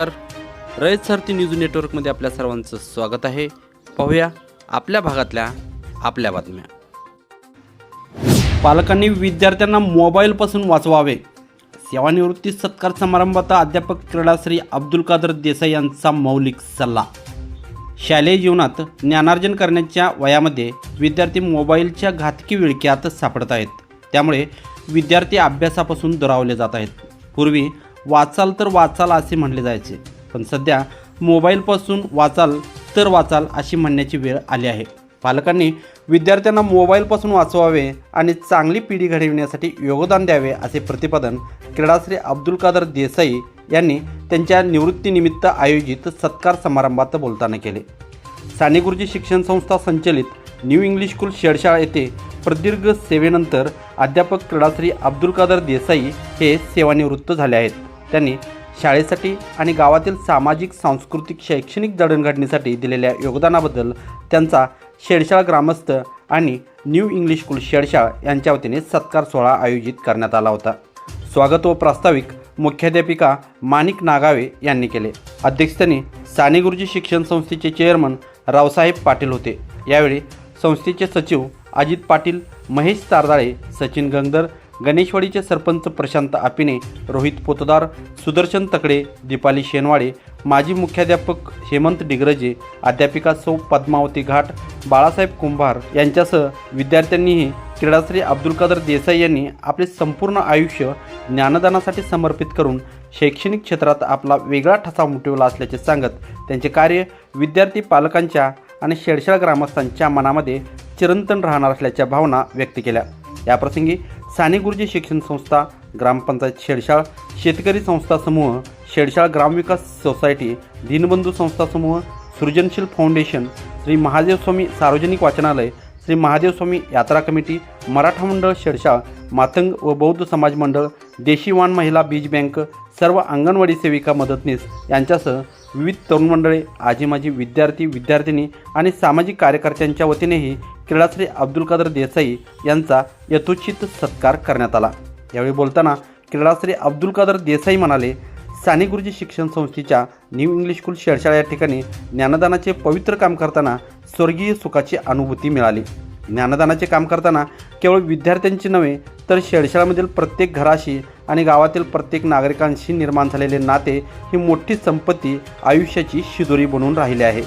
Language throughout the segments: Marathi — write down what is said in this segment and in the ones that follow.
तर रयत सारथी न्यूज नेटवर्कमध्ये आपल्या सर्वांचं स्वागत आहे. पाहूया आपल्या भागातल्या आपल्या बातम्या. पालकांनी विद्यार्थ्यांना मोबाईलपासून वाचवावे. सेवानिवृत्ती सत्कार समारंभात अध्यापक क्रीडाश्री अब्दुल कादर देसाई यांचा मौलिक सल्ला. शालेय जीवनात ज्ञानार्जन करण्याच्या वयामध्ये विद्यार्थी मोबाईलच्या घातकी विळक्यात सापडत आहेत. त्यामुळे विद्यार्थी अभ्यासापासून दुरावले जात आहेत. पूर्वी वाचाल तर वाचाल असे म्हणले जायचे. पण सध्या मोबाईलपासून वाचाल तर वाचाल अशी म्हणण्याची वेळ आली आहे. पालकांनी विद्यार्थ्यांना मोबाईलपासून वाचवावे आणि चांगली पिढी घडविण्यासाठी योगदान द्यावे असे प्रतिपादन क्रीडाश्री अब्दुल कादर देसाई यांनी त्यांच्या निवृत्तीनिमित्त आयोजित सत्कार समारंभात बोलताना केले. साने गुरुजी शिक्षण संस्था संचलित न्यू इंग्लिश स्कूल शेडशाळा येथे प्रदीर्घ सेवेनंतर अध्यापक क्रीडाश्री अब्दुल कादर देसाई हे सेवानिवृत्त झाले आहेत. त्यांनी शाळेसाठी आणि गावातील सामाजिक सांस्कृतिक शैक्षणिक जडणघडणीसाठी दिलेल्या योगदानाबद्दल त्यांचा शेडशाळा ग्रामस्थ आणि न्यू इंग्लिश स्कूल शेडशाळा यांच्या वतीने सत्कार सोहळा आयोजित करण्यात आला होता. स्वागत व प्रास्ताविक मुख्याध्यापिका माणिक नागावे यांनी केले. अध्यक्षस्थानी साने गुरुजी शिक्षण संस्थेचे चेअरमन रावसाहेब पाटील होते. यावेळी संस्थेचे सचिव अजित पाटील महेश तारदाळे सचिन गंगदर गणेशवाडीचे सरपंच प्रशांत आपिने रोहित पोतदार सुदर्शन तकडे दीपाली शेनवाडे माजी मुख्याध्यापक हेमंत डिग्रजे अध्यापिका सौ पद्मावती घाट बाळासाहेब कुंभार यांच्यासह विद्यार्थ्यांनीही क्रीडाश्री अब्दुल कादर देसाई यांनी आपले संपूर्ण आयुष्य ज्ञानदानासाठी समर्पित करून शैक्षणिक क्षेत्रात आपला वेगळा ठसा उमटवला असल्याचे सांगत त्यांचे कार्य विद्यार्थी पालकांच्या आणि शेडशाळ ग्रामस्थांच्या मनामध्ये चिरंतन राहणार असल्याच्या भावना व्यक्त केल्या. याप्रसंगी साने गुरुजी शिक्षण संस्था ग्रामपंचायत शेडशाळ शेतकरी संस्था समूह शेडशाळ ग्रामविकास सोसायटी दीनबंधू संस्था समूह सृजनशील फाउंडेशन श्री महादेव स्वामी सार्वजनिक वाचनालय श्री महादेव स्वामी यात्रा कमिटी मराठा मंडळ शेडशाळ मातंग व बौद्ध समाज मंडळ देशीवान महिला बीज बँक सर्व अंगणवाडी सेविका मदतनीस यांच्यासह विविध तरुण मंडळे आजी माजी विद्यार्थी विद्यार्थिनी आणि सामाजिक कार्यकर्त्यांच्या वतीनेही क्रीडाश्री अब्दुल कादर देसाई यांचा यथोचित सत्कार करण्यात आला. यावेळी बोलताना क्रीडाश्री अब्दुल कादर देसाई म्हणाले साने गुरुजी शिक्षण संस्थेच्या न्यू इंग्लिश स्कूल शेडशाळा या ठिकाणी ज्ञानदानाचे पवित्र काम करताना स्वर्गीय सुखाची अनुभूती मिळाली. ज्ञानदानाचे काम करताना केवळ विद्यार्थ्यांची नव्हे तर शेडशाळामधील प्रत्येक घराशी आणि गावातील प्रत्येक नागरिकांशी निर्माण झालेले नाते ही मोठी संपत्ती आयुष्याची शिदोरी बनून राहिली आहे.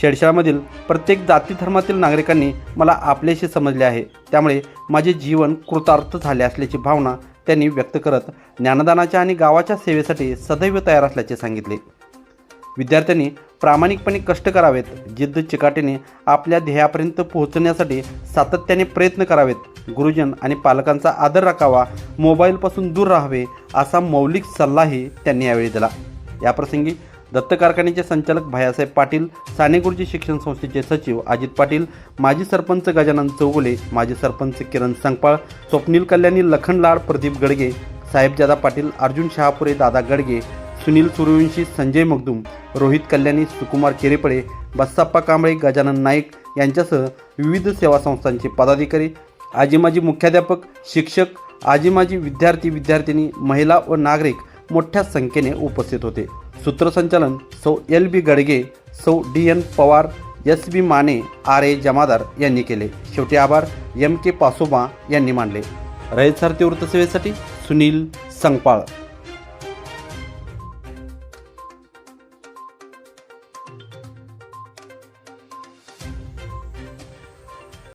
शेडशाळामधील प्रत्येक जाती धर्मातील नागरिकांनी मला आपल्याशी समजले आहे. त्यामुळे माझे जीवन कृतार्थ झाले असल्याची भावना त्यांनी व्यक्त करत ज्ञानदानाच्या आणि गावाच्या सेवेसाठी सदैव तयार असल्याचे सांगितले. विद्यार्थ्यांनी प्रामाणिकपणे कष्ट करावेत जिद्द चिकाटीने आपल्या ध्येयापर्यंत पोहोचण्यासाठी सातत्याने प्रयत्न करावेत गुरुजन आणि पालकांचा आदर राखावा मोबाईलपासून दूर राहावे असा मौलिक सल्लाही त्यांनी यावेळी दिला. याप्रसंगी दत्त कारखान्याचे संचालक भायासाहेब पाटील साने गुरुजी शिक्षण संस्थेचे सचिव अजित पाटील माजी सरपंच गजानन चौगुले माजी सरपंच किरण संगपाळ स्वप्नील कल्याणी लखनलाड प्रदीप गडगे साहेबजादा पाटील अर्जुन शहापुरे दादा गडगे सुनील सूर्यवंशी संजय मगदूम रोहित कल्याणी सुकुमार केरेपळे बस्साप्पा कांबळे गजानन नाईक यांच्यासह विविध सेवा संस्थांचे पदाधिकारी आजी माजी मुख्याध्यापक शिक्षक आजी माजी विद्यार्थी विद्यार्थिनी महिला व नागरिक मोठ्या संख्येने उपस्थित होते. सूत्रसंचालन सौ एल बी गडगे सौ D N Pawar S B Mane R A Jamadar यांनी केले. शेवटी आभार एम के पासोबा यांनी मानले. रयत सारथी वृत्तसेवेसाठी सुनील संगपाळ.